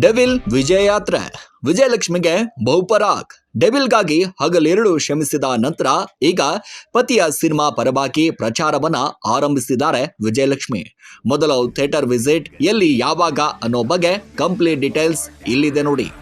Devil ವಿಜಯ ಯಾತ್ರೆ ವಿಜಯಲಕ್ಷ್ಮಿಗೆ ಬಹುಪರಾಕ್ ಡೆವಿಲ್ಗಾಗಿ ಹಗಲೆರಡು ಶ್ರಮಿಸಿದ ನಂತರ ಈಗ ಪತಿಯ ಸಿನಿಮಾ ಪರವಾಗಿ ಪ್ರಚಾರವನ್ನ ಆರಂಭಿಸಿದ್ದಾರೆ ವಿಜಯಲಕ್ಷ್ಮಿ. ಮೊದಲು ಥಿಯೇಟರ್ ವಿಸಿಟ್ ಎಲ್ಲಿ ಯಾವಾಗ ಅನ್ನೋ ಬಗ್ಗೆ ಕಂಪ್ಲೀಟ್ ಡೀಟೇಲ್ಸ್ ಇಲ್ಲಿದೆ ನೋಡಿ.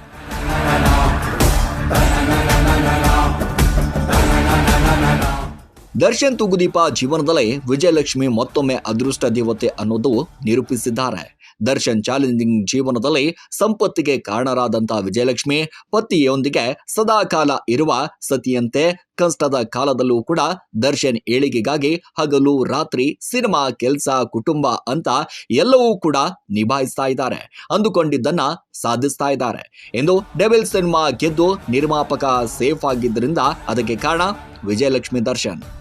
ದರ್ಶನ್ ತುಗುದೀಪ ಜೀವನದಲ್ಲಿ ವಿಜಯಲಕ್ಷ್ಮಿ ಮತ್ತೊಮ್ಮೆ ಅದೃಷ್ಟ ದೇವತೆ ಅನ್ನೋದು ನಿರೂಪಿಸಿದ್ದಾರೆ. ದರ್ಶನ್ ಚಾಲೆಂಜಿಂಗ್ ಜೀವನದಲ್ಲಿ ಸಂಪತ್ತಿಗೆ ಕಾರಣರಾದಂತಹ ವಿಜಯಲಕ್ಷ್ಮಿ, ಪತಿಯೊಂದಿಗೆ ಸದಾಕಾಲ ಇರುವ ಸತಿಯಂತೆ ಕಷ್ಟದ ಕಾಲದಲ್ಲೂ ಕೂಡ ದರ್ಶನ್ ಏಳಿಗೆಗಾಗಿ ಹಗಲು ರಾತ್ರಿ ಸಿನಿಮಾ, ಕೆಲಸ, ಕುಟುಂಬ ಅಂತ ಎಲ್ಲವೂ ಕೂಡ ನಿಭಾಯಿಸ್ತಾ ಇದ್ದಾರೆ. ಅಂದುಕೊಂಡಿದ್ದನ್ನ ಸಾಧಿಸ್ತಾ ಇದ್ದಾರೆ. ಎಂದು ಡೆವಿಲ್ ಸಿನಿಮಾ ಗೆದ್ದು ನಿರ್ಮಾಪಕ ಸೇಫ್ ಆಗಿದ್ದರಿಂದ ಅದಕ್ಕೆ ಕಾರಣ ವಿಜಯಲಕ್ಷ್ಮಿ ದರ್ಶನ್.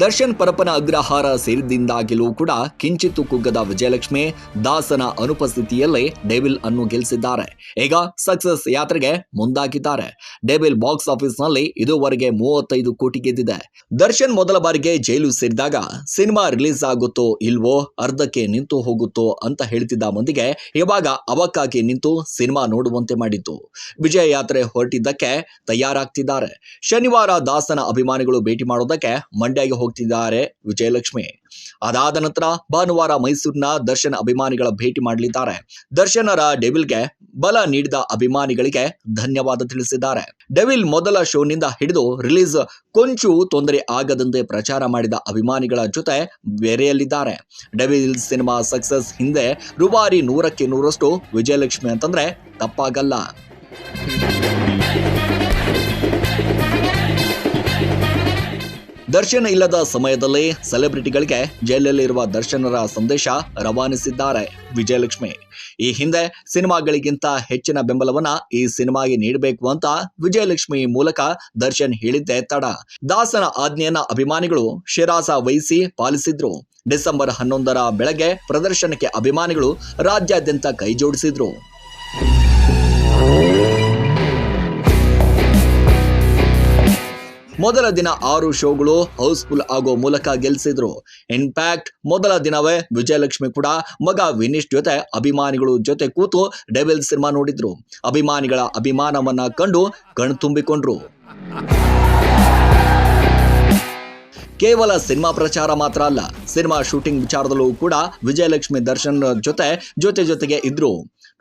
ದರ್ಶನ್ ಪರಪನ ಅಗ್ರಹಾರ ಸೇರಿದಿಂದಾಗಿಲೂ ಕೂಡ ಕಿಂಚಿತ್ತು ಕುಗ್ಗದ ವಿಜಯಲಕ್ಷ್ಮಿ ದಾಸನ ಅನುಪಸ್ಥಿತಿಯಲ್ಲೇ ಡೆವಿಲ್ ಅನ್ನು ಗೆಲ್ಲಿಸಿದ್ದಾರೆ. ಈಗ ಸಕ್ಸಸ್ ಯಾತ್ರೆಗೆ ಮುಂದಾಗಿದ್ದಾರೆ. ಡೆವಿಲ್ ಬಾಕ್ಸ್ ಆಫೀಸ್ನಲ್ಲಿ ಇದುವರೆಗೆ ಮೂವತ್ತೈದು ಕೋಟಿ ಗೆದ್ದಿದೆ. ದರ್ಶನ್ ಮೊದಲ ಬಾರಿಗೆ ಜೈಲು ಸೇರಿದಾಗ ಸಿನಿಮಾ ರಿಲೀಸ್ ಆಗುತ್ತೋ ಇಲ್ವೋ ಅರ್ಧಕ್ಕೆ ನಿಂತು ಹೋಗುತ್ತೋ ಅಂತ ಹೇಳ್ತಿದ್ದ ಮಂದಿಗೆ ಇವಾಗ ಅವಕ್ಕಾಗಿ ನಿಂತು ಸಿನಿಮಾ ನೋಡುವಂತೆ ಮಾಡಿತ್ತು ವಿಜಯ ಯಾತ್ರೆ ಹೊರಟಿದ್ದಕ್ಕೆ ತಯಾರಾಗ್ತಿದ್ದಾರೆ. ಶನಿವಾರ ದಾಸನ ಅಭಿಮಾನಿಗಳು ಭೇಟಿ ಮಾಡೋದಕ್ಕೆ ಮಂಡ್ಯಗೆ ಹೋಗ್ತಿದ್ದಾರೆ ವಿಜಯಲಕ್ಷ್ಮಿ. ಅದಾದ ನಂತರ ಭಾನುವಾರ ಮೈಸೂರಿನ ದರ್ಶನ್ ಅಭಿಮಾನಿಗಳ ಭೇಟಿ ಮಾಡಲಿದ್ದಾರೆ. ದರ್ಶನರ ಡೆವಿಲ್ಗೆ ಬಲ ನೀಡಿದ ಅಭಿಮಾನಿಗಳಿಗೆ ಧನ್ಯವಾದ ತಿಳಿಸಿದ್ದಾರೆ. ಡೆವಿಲ್ ಮೊದಲ ಶೋನಿಂದ ಹಿಡಿದು ರಿಲೀಸ್ ಕೊಂಚು ತೊಂದರೆ ಆಗದಂತೆ ಪ್ರಚಾರ ಮಾಡಿದ ಅಭಿಮಾನಿಗಳ ಜೊತೆ ಬೆರೆಯಲಿದ್ದಾರೆ ಡೆವಿಲ್ ಸಿನಿಮಾ ಸಕ್ಸಸ್ ಹಿಂದೆ ರುಬಾರಿ ನೂರಕ್ಕೆ ನೂರಷ್ಟು ವಿಜಯಲಕ್ಷ್ಮಿ ಅಂತಂದ್ರೆ ತಪ್ಪಾಗಲ್ಲ. ದರ್ಶನ್ ಇಲ್ಲದ ಸಮಯದಲ್ಲಿ ಸೆಲೆಬ್ರಿಟಿಗಳಿಗೆ ಜೈಲಲ್ಲಿರುವ ದರ್ಶನರ ಸಂದೇಶ ರವಾನಿಸಿದ್ದಾರೆ ವಿಜಯಲಕ್ಷ್ಮಿ. ಈ ಹಿಂದೆ ಸಿನಿಮಾಗಳಿಗಿಂತ ಹೆಚ್ಚಿನ ಬೆಂಬಲವನ್ನ ಈ ಸಿನಿಮಾಗೆ ನೀಡಬೇಕು ಅಂತ ವಿಜಯಲಕ್ಷ್ಮಿ ಮೂಲಕ ದರ್ಶನ್ ಹೇಳಿದ್ದೆ ತಡ. ದಾಸನ ಆಜ್ಞೆಯನ್ನ ಅಭಿಮಾನಿಗಳು ಶಿರಾಸ ವಹಿಸಿ ಪಾಲಿಸಿದ್ರು. ಡಿಸೆಂಬರ್ ಹನ್ನೊಂದರ ಬೆಳಗ್ಗೆ ಪ್ರದರ್ಶನಕ್ಕೆ ಅಭಿಮಾನಿಗಳು ರಾಜ್ಯಾದ್ಯಂತ ಕೈ ಮೊದಲ ದಿನ ಆರು ಶೋಗಳು ಹೌಸ್ಫುಲ್ ಆಗೋ ಮೂಲಕ ಗೆಲ್ಲಿಸಿದ್ರು ಇನ್ಫ್ಯಾಕ್ಟ್ ಮೊದಲ ದಿನವೇ ವಿಜಯಲಕ್ಷ್ಮಿ ಕೂಡ ಮಗ ವಿನೀಶ್ ಜೊತೆ ಅಭಿಮಾನಿಗಳು ಜೊತೆ ಕೂತು ಡೆವಿಲ್ ಸಿನಿಮಾ ನೋಡಿದ್ರು. ಅಭಿಮಾನಿಗಳ ಅಭಿಮಾನವನ್ನ ಕಂಡು ಕಣ್ತುಂಬಿಕೊಂಡ್ರು ಕೇವಲ ಸಿನಿಮಾ ಪ್ರಚಾರ ಮಾತ್ರ ಅಲ್ಲ ಸಿನಿಮಾ ಶೂಟಿಂಗ್ ವಿಚಾರದಲ್ಲೂ ಕೂಡ ವಿಜಯಲಕ್ಷ್ಮಿ ದರ್ಶನ್ ಜೊತೆ ಜೊತೆ ಜೊತೆಗೆ ಇದ್ರು.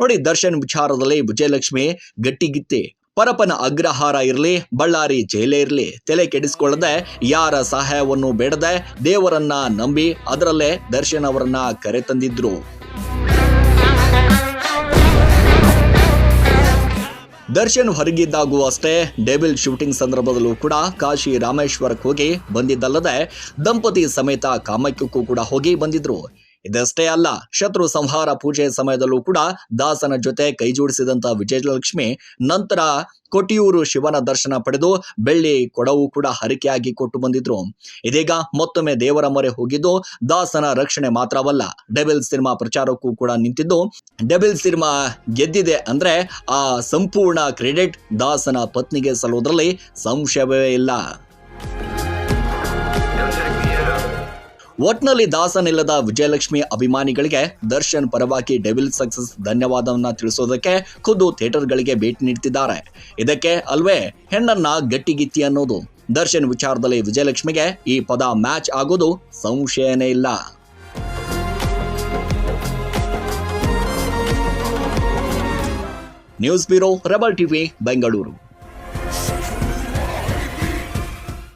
ನೋಡಿ ದರ್ಶನ್ ವಿಚಾರದಲ್ಲಿ ವಿಜಯಲಕ್ಷ್ಮಿ ಗಟ್ಟಿಗಿತ್ತಿ. ಪರಪನ ಅಗ್ರಹಾರ ಇರಲಿ, ಬಳ್ಳಾರಿ ಜೈಲೇ ಇರಲಿ, ತಲೆ ಕೆಡಿಸಿಕೊಳ್ಳದೆ, ಯಾರ ಸಹಾಯವನ್ನು ಬೇಡದೆ ದೇವರನ್ನ ನಂಬಿ ಅದರಲ್ಲೇ ದರ್ಶನ್ ಅವರನ್ನ ಕರೆತಂದಿದ್ರು ದರ್ಶನ್ ಹೊರಗಿದ್ದಾಗೂ ಅಷ್ಟೇ, ಡೆಬಿಲ್ ಶೂಟಿಂಗ್ ಸಂದರ್ಭದಲ್ಲೂ ಕೂಡ ಕಾಶಿ ರಾಮೇಶ್ವರಕ್ಕೆ ಹೋಗಿ ಬಂದಿದ್ದಲ್ಲದೆ, ದಂಪತಿ ಸಮೇತ ಕಾಮಕ್ಯಕ್ಕೂ ಕೂಡ ಹೋಗಿ ಬಂದಿದ್ರು. ಇದಷ್ಟೇ ಅಲ್ಲ, ಶತ್ರು ಸಂಹಾರ ಪೂಜೆ ಸಮಯದಲ್ಲೂ ಕೂಡ ದಾಸನ ಜೊತೆ ಕೈ ಜೋಡಿಸಿದಂತ ವಿಜಯಲಕ್ಷ್ಮಿ ನಂತರ ಕೊಟಿಯೂರು ಶಿವನ ದರ್ಶನ ಪಡೆದು ಬೆಳ್ಳಿ ಕೊಡವು ಕೂಡ ಹರಿಕೆಯಾಗಿ ಕೊಟ್ಟು ಬಂದಿದ್ರು. ಇದೀಗ ಮತ್ತೊಮ್ಮೆ ದೇವರ ಮೊರೆ ಹೋಗಿದ್ದು ದಾಸನ ರಕ್ಷಣೆ ಮಾತ್ರವಲ್ಲ, ಡೆಬಿಲ್ ಸಿನಿಮಾ ಪ್ರಚಾರಕ್ಕೂ ಕೂಡ ನಿಂತಿದ್ದು. ಡೆಬಿಲ್ ಸಿನಿಮಾ ಗೆದ್ದಿದೆ ಅಂದ್ರೆ ಆ ಸಂಪೂರ್ಣ ಕ್ರೆಡಿಟ್ ದಾಸನ ಪತ್ನಿಗೆ ಸಲ್ಲುವುದರಲ್ಲಿ ಸಂಶಯವೇ ಇಲ್ಲ. ಒಟ್ನಲ್ಲಿ ದಾಸನಿಲ್ಲದ ವಿಜಯಲಕ್ಷ್ಮಿ ಅಭಿಮಾನಿಗಳಿಗೆ ದರ್ಶನ್ ಪರವಾಗಿ ಡೆವಿಲ್ ಸಕ್ಸಸ್ ಧನ್ಯವಾದವನ್ನ ತಿಳಿಸೋದಕ್ಕೆ ಖುದ್ದು ಥಿಯೇಟರ್ಗಳಿಗೆ ಭೇಟಿ ನೀಡ್ತಿದ್ದಾರೆ. ಇದಕ್ಕೆ ಅಲ್ವೇ ಹೆಣ್ಣನ್ನ ಗಟ್ಟಿಗಿತ್ತಿ ಅನ್ನೋದು. ದರ್ಶನ್ ವಿಚಾರದಲ್ಲಿ ವಿಜಯಲಕ್ಷ್ಮಿಗೆ ಈ ಪದ ಮ್ಯಾಚ್ ಆಗೋದು ಸಂಶಯನೇ ಇಲ್ಲ. News bureau rebel TV, Bengaluru.